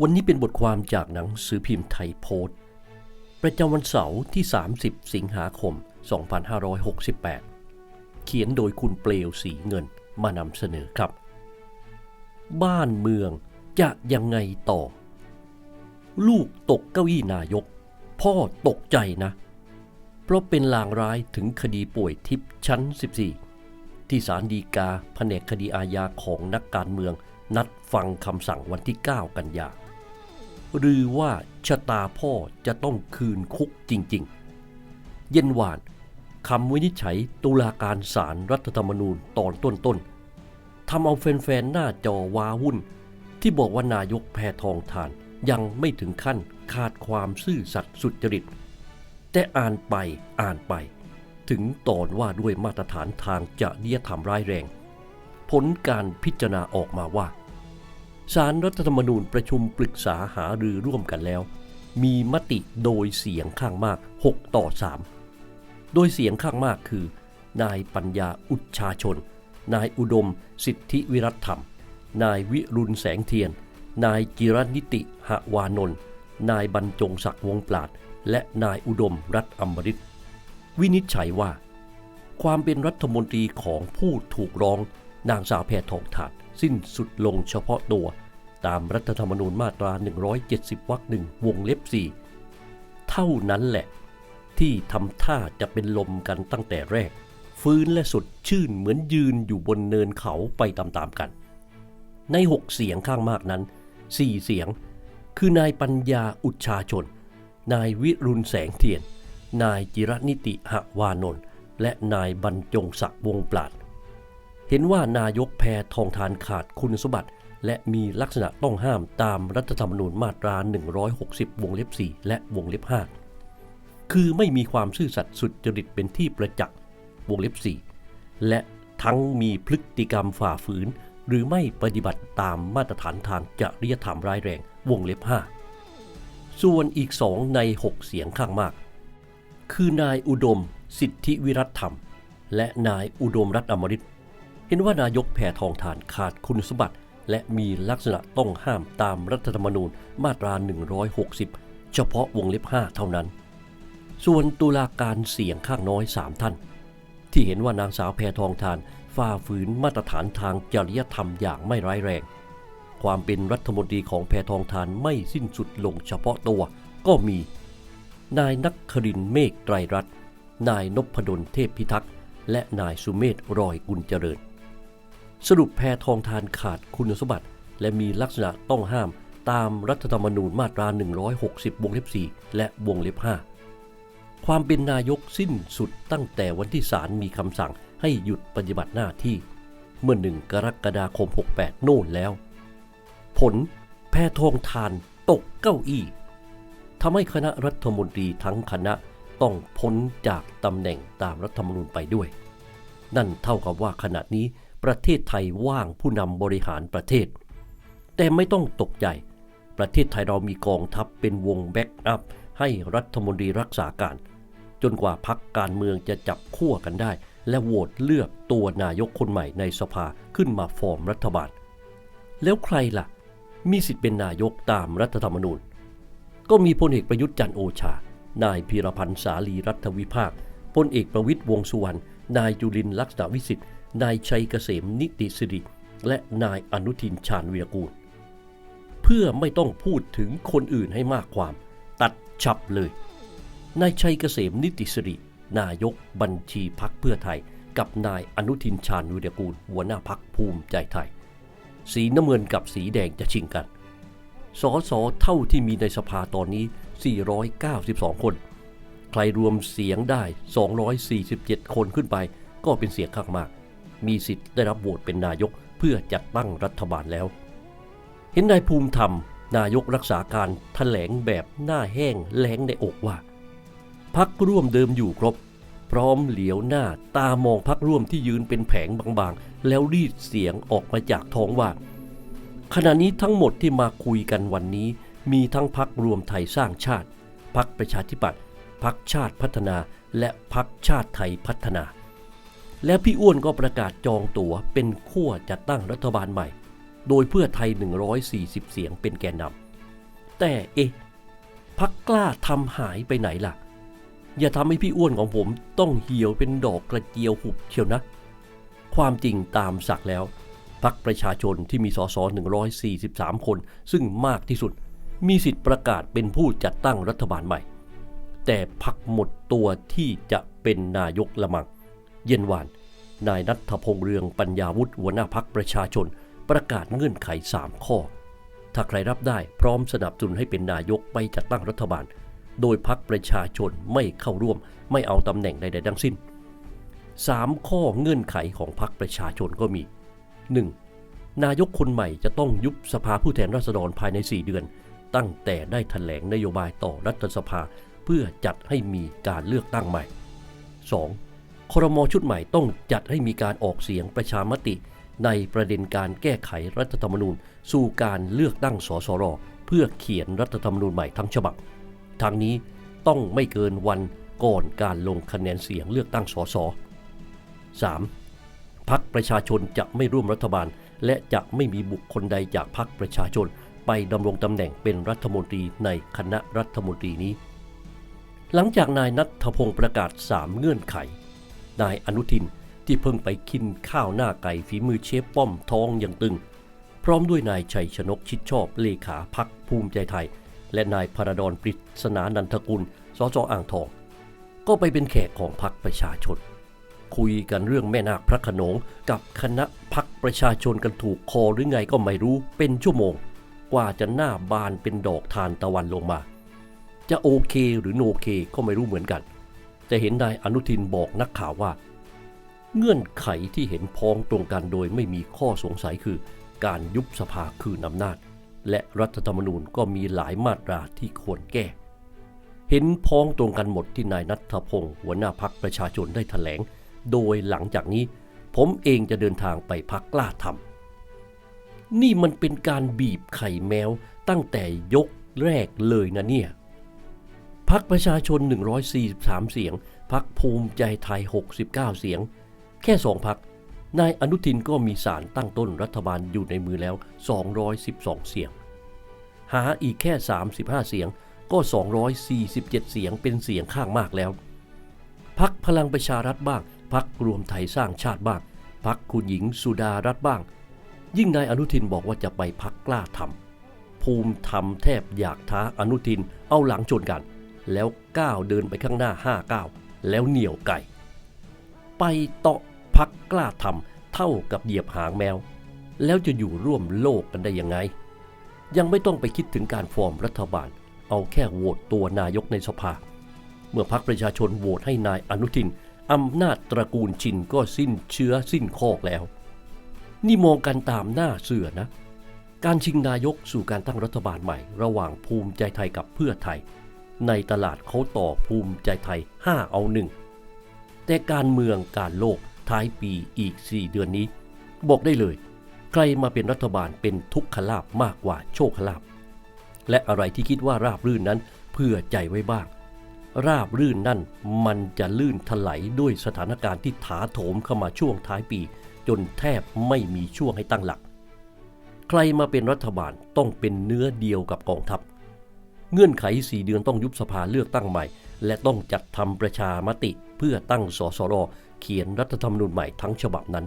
วันนี้เป็นบทความจากหนังสือพิมพ์ไทยโพสต์ ประจำวันเสาร์ที่ 30 สิงหาคม 2568 เขียนโดยคุณเปลวสีเงินมานำเสนอครับ บ้านเมืองจะยังไงต่อ ลูกตกเก้าอี้นายก พ่อตกใจนะ เพราะเป็นลางร้ายถึงคดีป่วยทิพย์ชั้น 14 ที่ศาลฎีกาแผนกคดีอาญาของนักการเมืองนัดฟังคำสั่งวันที่ 9 กันยา หรือว่าชะตาพ่อจะต้องคืนคุกจริง ๆ เย็นหวานคำวินิจฉัยตุลาการศาลรัฐธรรมนูญตอนต้นๆทำเอาแฟนๆหน้าจอว้าวุ่น ที่บอกว่านายกแพทองทานยังไม่ถึงขั้นขาดความซื่อสัตย์สุจริต แต่อ่านไปอ่านไป ถึงตอนว่าด้วยมาตรฐานทางจริยธรรมร้ายแรง ผลการพิจารณาออกมาว่า สารรัฐธรรมนูญประชุมปรึกษาหารือร่วมกันแล้ว มีมติโดยเสียงข้างมาก 6 ต่อ 3 โดยเสียงข้างมากคือ นายปัญญาอุชชาชน นายอุดม สิทธิวิรัตธรรม นายวิรุณแสงเทียน นายจิรนิติหวานนท์นายบรรจงศักดิ์วงปราด และนายอุดมรัฐอมริตวินิจฉัยว่า ความเป็นรัฐมนตรีของผู้ถูกร้องนางสาวแพทองทาน สิ้นสุดลงเฉพาะตัว ตามรัฐธรรมนูญมาตรา 170 วรรคหนึ่งวงเล็บ 4 เท่านั้นแหละ ที่ทำท่าจะเป็นลมกันตั้งแต่แรก ฟื้นและสดชื่นเหมือนยืนอยู่บนเนินเขาไปตามๆกัน ใน 6 เสียงข้างมากนั้น 4 เสียง คือนายปัญญาอุชชาชน นายวิรุณแสงเทียน นายจิรนิติหวานนท์และนายบรรจงศักดิ์วงปราด เห็นว่านายกแพทองทานขาดคุณสมบัติ และมีลักษณะต้องห้ามตามรัฐธรรมนูญมาตรา 160 วงเล็บ 4 และวงเล็บ 5 คือไม่มีความซื่อสัตย์สุจริตเป็นที่ประจักษ์วงเล็บ 4 และทั้งมีพฤติกรรมฝ่าฝืน หรือไม่ปฏิบัติตามมาตรฐานทางจริยธรรมร้ายแรงวงเล็บ 5 ส่วนอีกสองใน 6 เสียงข้างมาก คือนายอุดม สิทธิวิรัตธรรม และนายอุดมรัฐอมริต เห็นว่านายกแพทองทานขาดคุณสมบัติ และมีลักษณะต้องห้ามตามรัฐธรรมนูญมาตรา 160 เฉพาะวงเล็บ 5 เท่านั้น ส่วนตุลาการเสียงข้างน้อย 3 ท่าน ที่เห็นว่านางสาวแพทองทานฝ่าฝืนมาตรฐานทางจริยธรรมอย่างไม่ร้ายแรง ความเป็นรัฐมนตรีของแพทองทานไม่สิ้นสุดลงเฉพาะตัวก็มี นายนักครินเมฆไตรรัตน์นายนพดลเทพพิทักษ์ และนายสุเมธรอยกุลเจริญ สรุปแพทองทานขาดคุณสมบัติ และมีลักษณะต้องห้ามตามรัฐธรรมนูญมาตรา 160 วงเล็บ 4 และวงเล็บ 5 ความเป็นนายกสิ้นสุดตั้งแต่วันที่ศาลมีคำสั่งให้หยุดปฏิบัติหน้าที่ เมื่อ 1 กรกฎาคม 68 โน่นแล้ว ผลแพทองทานตกเก้าอี้ทำให้คณะรัฐมนตรีทั้งคณะต้องพ้นจากตำแหน่งตามรัฐธรรมนูญไปด้วย นั่นเท่ากับว่าขณะนี้ ประเทศไทยว่างผู้นำบริหารประเทศ แต่ไม่ต้องตกใจ ประเทศไทยเรามีกองทัพเป็นวงแบ็กอัพให้รัฐมนตรีรักษาการ จนกว่าพักการเมืองจะจับขั้วกันได้ และโหวตเลือกตัวนายกคนใหม่ในสภาขึ้นมาฟอร์มรัฐบาล แล้วใครล่ะ มีสิทธิ์เป็นนายกตามรัฐธรรมนูญ ก็มีพลเอกประยุทธ์จันโอชา นายพีรพันธ์สาลีรัฐวิภาคพลเอกประวิตยวงสุวรรณ นายจุลินลักษณะวิสิทธิ์ นายชัยเกษมนิติสิริ และนายอนุทินชาญวีรกูล เพื่อไม่ต้องพูดถึงคนอื่นให้มากความ ตัดฉับเลย นายชัยเกษมนิติสิริ นายกบัญชีพักเพื่อไทย กับนายอนุทินชาญวีรกูล หัวหน้าพักภูมิใจไทย สีน้ำเงินกับสีแดงจะชิงกันสอสอเท่าที่มีในสภาตอนนี้ 492 คน ใครรวมเสียงได้ 247 คนขึ้นไป ก็เป็นเสียงข้างมาก มีสิทธิ์ได้รับโหวตเป็นนายกเพื่อจัดตั้งรัฐบาลแล้ว เห็นนายภูมิธรรม นายกรักษาการแถลงแบบหน้าแห้งแล้งในอกว่า พักร่วมเดิมอยู่ครบ พร้อมเหลียวหน้าตามองพักร่วมที่ยืนเป็นแผงบางๆ แล้วรีดเสียงออกมาจากท้องว่า ขณะนี้ทั้งหมดที่มาคุยกันวันนี้ มีทั้งพักรวมไทยสร้างชาติพักประชาธิปัตย์ พักชาติพัฒนา และพักชาติไทยพัฒนา แล้วพี่อ้วนก็ประกาศจองตั๋วเป็นขั้วจัดตั้งรัฐบาลใหม่ โดยเพื่อไทย 140 เสียงเป็นแกนนำแต่เอ๊ะพักกล้าทำหายไปไหนล่ะ อย่าทำให้พี่อ้วนของผมต้องเหี่ยวเป็นดอกกระเจียวหุบเชียวนะ ความจริงตามศักดิ์แล้วพักประชาชนที่มีสส143 คน ซึ่งมากที่สุด มีสิทธิ์ประกาศเป็นผู้จัดตั้งรัฐบาลใหม่ แต่พักหมดตัวที่จะเป็นนายกละมัง เย็นวาน นายนัทพงษ์เรืองปัญญาวุฒิหัวหน้าพักประชาชน ประกาศเงื่อนไข 3 ข้อ ถ้าใครรับได้พร้อมสนับสนุนให้เป็นนายกไปจัดตั้งรัฐบาล โดยพักประชาชนไม่เข้าร่วม ไม่เอาตำแหน่งใดๆทั้งสิ้น 3 ข้อเงื่อนไขของพักประชาชนก็มี 1. นายกคนใหม่จะต้องยุบสภาผู้แทนราษฎรภายใน 4 เดือน ตั้งแต่ได้แถลงนโยบายต่อรัฐสภา เพื่อจัดให้มีการเลือกตั้งใหม่ 2. ครมชุดใหม่ต้องจัดให้มีการออกเสียงประชามติ ในประเด็นการแก้ไขรัฐธรรมนูญ สู่การเลือกตั้งสสรเพื่อเขียนรัฐธรรมนูญใหม่ทั้งฉบับทางนี้ต้องไม่เกินวันก่อนการลงคะแนนเสียงเลือกตั้งสส 3. พักประชาชนจะไม่ร่วมรัฐบาล และจะไม่มีบุคคลใดจากพักประชาชน ไปดำรงตำแหน่งเป็นรัฐมนตรีในคณะรัฐมนตรีนี้ หลังจากนายนัทพงศ์ประกาศ 3 เงื่อนไข นายอนุทินที่เพิ่งไปกินข้าวหน้าไก่ฝีมือเชฟป้อมท้องอย่างตึง พร้อมด้วยนายชัยชนกชิดชอบเลขาพักภูมิใจไทย และนายพระดอนปริศนานันทกุลสจอ่างทอง ก็ไปเป็นแขกของพักประชาชน คุยกันเรื่องแม่นาคพระขนงกับคณะพักประชาชนกันถูกคอหรือไงก็ไม่รู้เป็นชั่วโมง กว่าจะหน้าบานเป็นดอกทานตะวันลงมา จะโอเคหรือโนเคก็ไม่รู้เหมือนกัน แต่เห็นนายอนุทินบอกนักข่าวว่า เงื่อนไขที่เห็นพ้องตรงกันโดยไม่มีข้อสงสัยคือ การยุบสภาคืนอำนาจ และรัฐธรรมนูญก็มีหลายมาตราที่ควรแก้ เห็นพ้องตรงกันหมดที่นายนัทพงศ์หัวหน้าพักประชาชนได้แถลง โดยหลังจากนี้ผมเองจะเดินทางไปพักกล้าทำนี่มันเป็นการบีบไข่แมวตั้งแต่ยกแรกเลยนะเนี่ย พักประชาชน 143 เสียง พักภูมิใจไทย 69 เสียง แค่สองพัก นายอนุทินก็มีสารตั้งต้นรัฐบาลอยู่ในมือแล้ว 212 เสียง หาอีกแค่ 35 เสียงก็ 247 เสียงเป็นเสียงข้างมากแล้ว พักพลังประชารัฐบ้าง พักรวมไทยสร้างชาติบ้าง พักคุณหญิงสุดารัฐบ้าง ยิ่งนายอนุทินบอกว่าจะไปพักกล้าทำภูมิธรรมแทบอยากท้าอนุทินเอาหลังชนกัน แล้วก้าวเดินไปข้างหน้าห้าก้าวแล้วเหนี่ยวไก่ ไปเตาะพักกล้าทำเท่ากับเหยียบหางแมว แล้วจะอยู่ร่วมโลกกันได้ยังไง ยังไม่ต้องไปคิดถึงการฟอร์มรัฐบาล เอาแค่โหวตตัวนายกในสภา เมื่อพักประชาชนโหวตให้นายอนุทินอำนาจตระกูลชินก็สิ้นเชื้อสิ้นคอกแล้ว นี่มองกันตามหน้าเสือนะ การชิงนายกสู่การตั้งรัฐบาลใหม่ ระหว่างภูมิใจไทยกับเพื่อไทย ในตลาดเขาต่อภูมิใจไทย 5 เอาหนึ่งแต่การเมืองการโลกท้ายปีอีก 4 เดือนนี้ บอกได้เลย ใครมาเป็นรัฐบาลเป็นทุกขลาบมากกว่าโชคลาภและอะไรที่คิดว่าราบรื่นนั้นเพื่อใจไว้บ้าง ราบรื่นนั่นมันจะลื่นถลายด้วยสถานการณ์ที่ถาโถมเข้ามาช่วงท้ายปี จนแทบไม่มีช่วงให้ตั้งหลัก ใครมาเป็นรัฐบาลต้องเป็นเนื้อเดียวกับกองทัพ เงื่อนไข 4 เดือนต้องยุบสภาเลือกตั้งใหม่ และต้องจัดทำประชามติเพื่อตั้งสสรเขียนรัฐธรรมนูญใหม่ทั้งฉบับนั้น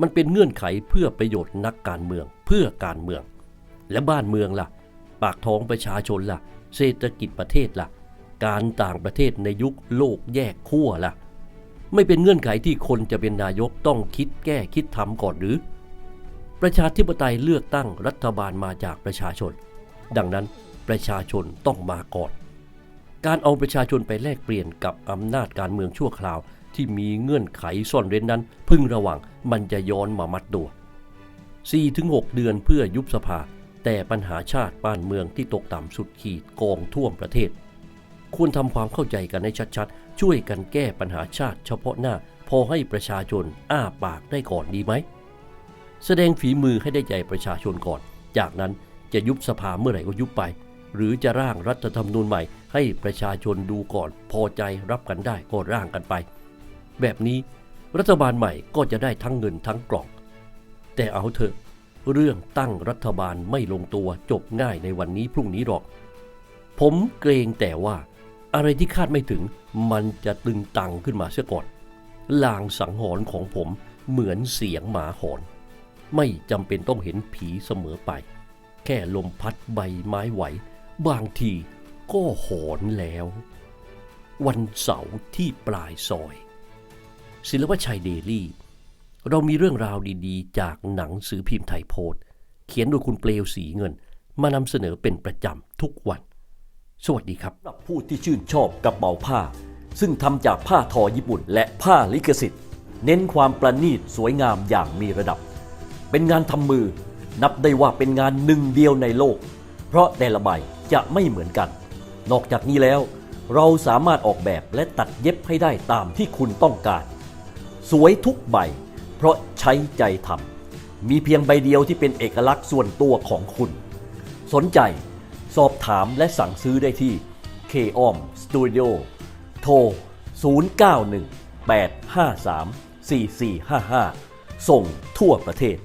มันเป็นเงื่อนไขเพื่อประโยชน์นักการเมือง เพื่อการเมือง และบ้านเมืองล่ะ ปากท้องประชาชนล่ะ เศรษฐกิจประเทศล่ะ การต่างประเทศในยุคโลกแยกขั้วล่ะ ไม่เป็นเงื่อนไขที่คนจะเป็นนายกต้องคิดแก้คิดทำก่อนหรือ ประชาธิปไตยเลือกตั้งรัฐบาลมาจากประชาชน ดังนั้น ประชาชนต้องมาก่อน การเอาประชาชนไปแลกเปลี่ยนกับอำนาจการเมืองชั่วคราว ที่มีเงื่อนไขซ่อนเร้นนั้น พึงระวังมันจะย้อนมามัดตัว 4-6 เดือนเพื่อยุบสภา แต่ปัญหาชาติบ้านเมืองที่ตกต่ำสุดขีดกองท่วมประเทศ ควรทำความเข้าใจกันให้ชัดๆ ช่วยกันแก้ปัญหาชาติเฉพาะหน้า พอให้ประชาชนอ้าปากได้ก่อนดีไหม แสดงฝีมือให้ได้ใจประชาชนก่อน จากนั้นจะยุบสภาเมื่อไหร่ก็ยุบไป หรือจะร่างรัฐธรรมนูญใหม่ ให้ประชาชนดูก่อน พอใจรับกันได้ก็ร่างกันไป แบบนี้รัฐบาลใหม่ก็จะได้ทั้งเงินทั้งกล่อง แต่เอาเถอะ เรื่องตั้งรัฐบาลไม่ลงตัวจบง่ายในวันนี้พรุ่งนี้หรอก ผมเกรงแต่ว่า อะไรที่คาดไม่ถึงมันจะตึงตังขึ้นมาเสียก่อนลางสังหรณ์ของผมเหมือนเสียงหมาหอน ไม่จำเป็นต้องเห็นผีเสมอไป แค่ลมพัดใบไม้ไหว บางทีก็หอนแล้ว วันเสาร์ที่ปลายซอย ศิลปชัยเดลี่ เรามีเรื่องราวดีๆ จากหนังสือพิมพ์ไทยโพสต์เขียนโดยคุณเปลวสีเงิน มานำเสนอเป็นประจำทุกวัน สวัสดีครับรับผู้ที่ชื่นชอบกระเป๋าผ้า ซึ่งทำจากผ้าทอญี่ปุ่น และผ้าลิขสิทธิ์ เน้นความประณีตสวยงามอย่างมีระดับ เป็นงานทำมือนับได้ว่าเป็นงานหนึ่งเดียวในโลก เพราะแต่ละใบ จะไม่เหมือนกัน นอกจากนี้แล้ว เราสามารถออกแบบและตัดเย็บให้ได้ตามที่คุณต้องการ สวยทุกใบ เพราะใช้ใจทำมีเพียงใบเดียวที่เป็นเอกลักษณ์ส่วนตัวของคุณ สนใจ สอบถามและสั่งซื้อได้ที่ k o m Studio โทร 091 853 4455 ส่งทั่วประเทศ